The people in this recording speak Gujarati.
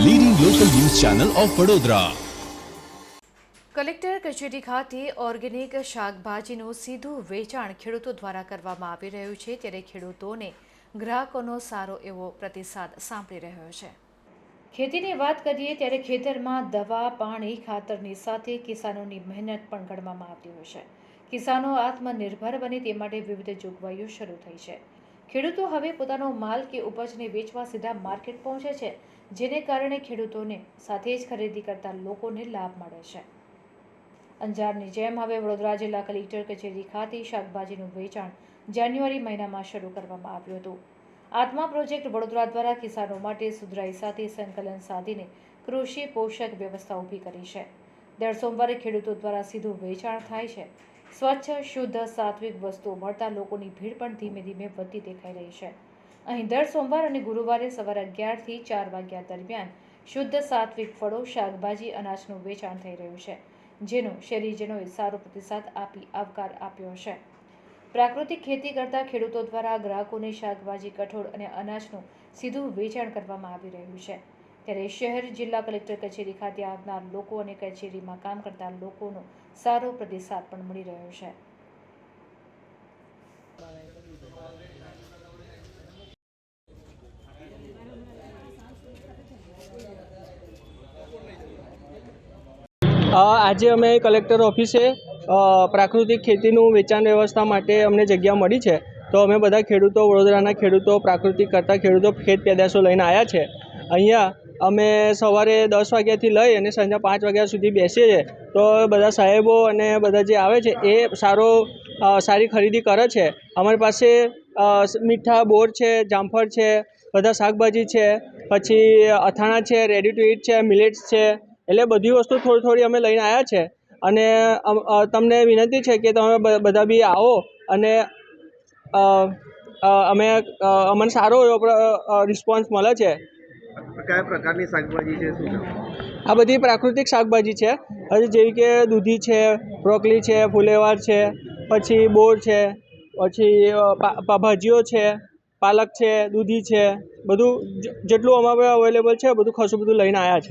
ચેનલ ઓફ વડોદરા કલેક્ટર કચેરી ખાતે ઓર્ગેનિક શાકભાજીનું સીધું વેચાણ ખેડૂતો દ્વારા કરવામાં આવી રહ્યું છે ત્યારે ખેડૂતોને ગ્રાહકોનો સારો એવો પ્રતિસાદ સાંપડી રહ્યો છે. ખેતીની વાત કરીએ ત્યારે ખેતરમાં દવા, પાણી, ખાતરની સાથે કિસાનોની મહેનત પણ ગણવામાં આવતી હોય છે. કિસાનો આત્મનિર્ભર બને તે માટે વિવિધ જોગવાઈઓ શરૂ થઈ છે. ખેડૂતો હવે પોતાનો માલ કે ઉપજને વેચવા સીધા માર્કેટ પહોંચે છે, જેને કારણે ખેડૂતોને સાથે જ ખરીદી કરતા લોકોને લાભ મળે છે. અંજારની જેમ હવે વડોદરા જિલ્લા કલેક્ટર કચેરી ખાતે શાકભાજીનું વેચાણ જાન્યુઆરી મહિનામાં શરૂ કરવામાં આવ્યું હતું. આત્મા પ્રોજેક્ટ વડોદરા દ્વારા કિસાનો માટે સુધરાઈ સાથે સંકલન સાધીને કૃષિ પોષક વ્યવસ્થા ઊભી કરી છે. દર સોમવારે ખેડૂતો દ્વારા સીધું વેચાણ થાય છે. સ્વચ્છ, શુદ્ધ, સાત્વિક વસ્તુઓ મળતા લોકોની ભીડ પણ ધીમે ધીમે વધતી દેખાઈ રહી છે. અહીં દર સોમવાર અને ગુરુવારે સવારે અગિયારથી ચાર વાગ્યા દરમિયાન શુદ્ધ, સાત્વિક ફળો, શાકભાજી, અનાજનું વેચાણ થઈ રહ્યું છે, જેનો શહેરીજનોએ સારો પ્રતિસાદ આપી આવકાર આપ્યો છે. પ્રાકૃતિક ખેતી કરતા ખેડૂતો દ્વારા ગ્રાહકોને શાકભાજી, કઠોળ અને અનાજનું સીધું વેચાણ કરવામાં આવી રહ્યું છે. ત્યારે શહેર જિલ્લા કલેક્ટર કચેરી ખાતે આવનાર લોકો અને કચેરીમાં કામ કરતા લોકોનો સારો પ્રતિસાદ પણ મળી રહ્યો છે. આજે અમે કલેક્ટર ઓફિસે પ્રાકૃતિક ખેતીનું વેચાણ વ્યવસ્થા માટે અમને જગ્યા મળી છે. તો અમે બધા ખેડૂતો, વડોદરાના ખેડૂતો, પ્રાકૃતિક કરતા ખેડૂતો ખેત પેદાશો લઈને આવ્યા છે. અહીંયા અમે સવારે દસ વાગ્યાથી લઈ અને સાંજના પાંચ વાગ્યા સુધી બેસીએ છીએ. તો બધા સાહેબો અને બધા જે આવે છે, એ સારો સારી ખરીદી કરે છે. અમારી પાસે મીઠા બોર છે, જામફળ છે, બધા શાકભાજી છે, પછી અથાણા છે રેડી ટુ ઇટ છે મિલેટ્સ છે, એટલે બધી વસ્તુ થોડી થોડી અમે લઈને આવ્યા છે. અને તમને વિનંતી છે કે તમે બધા બી આવો અને અમે અમને સારો એવો રિસ્પોન્સ મળે છે. કયા પ્રકારની શાકભાજી છે? શું આ બધી પ્રાકૃતિક શાકભાજી છે. હજી જેવી કે દૂધી છે બ્રોકલી છે, ફુલેવાર છે, પછી બોર છે, પછી ભાજીઓ છે, પાલક છે, દૂધી છે, બધું જેટલું અમારે અવેલેબલ છે, બધું ખાસું બધું લઈને આવ્યા છે.